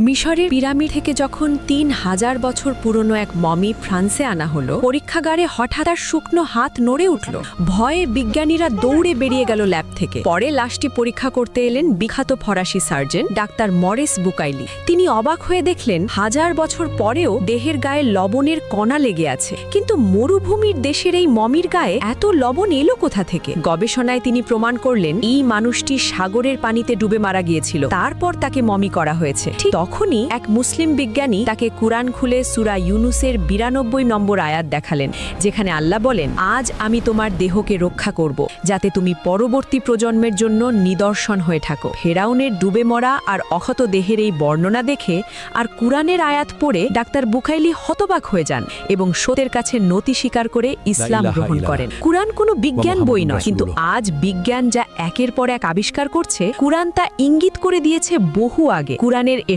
মিশরের পিরামিড থেকে যখন তিন হাজার বছর পুরনো এক মমি ফ্রান্সে আনা হলো, পরীক্ষাগারে হঠাৎ আর শুকনো হাত নড়ে উঠল। ভয়ে বিজ্ঞানীরা দৌড়ে বেরিয়ে গেল ল্যাব থেকে। পরে লাশটি পরীক্ষা করতে এলেন বিখ্যাত ফরাসি সার্জন, ডাক্তার মরেস বুকাইলি। তিনি অবাক হয়ে দেখলেন, হাজার বছর পরেও দেহের গায়ে লবণের কণা লেগে আছে। কিন্তু মরুভূমির দেশের এই মমির গায়ে এত লবণ এলো কোথা থেকে? গবেষণায় তিনি প্রমাণ করলেন, এই মানুষটি সাগরের পানিতে ডুবে মারা গিয়েছিল। তারপর তাকে মমি করা হয়েছে। ঠিক তখনই এক মুসলিম বিজ্ঞানী তাকে কুরআন খুলে সুরা ইউনুসের বিরানব্বই নম্বর আয়াত দেখালেন যেখানে আল্লাহ বলেন আজ আমি তোমার দেহকে রক্ষা করব যাতে তুমি পরবর্তী প্রজন্মের জন্য নিদর্শন হয়ে থাকো। ফেরাউনের ডুবে মরা আর অক্ষত দেহের এই বর্ণনা দেখে আর কুরআনের আয়াত পড়ে ডাক্তার বুখাইলি হতবাক হয়ে যান এবং সত্যের কাছে নতি স্বীকার করে ইসলাম গ্রহণ করেন। কুরআন কোনো বিজ্ঞান বই নয় কিন্তু আজ বিজ্ঞান যা একের পর এক আবিষ্কার করছে কুরআন তা ইঙ্গিত করে দিয়েছে বহু আগে। কুরআনের এ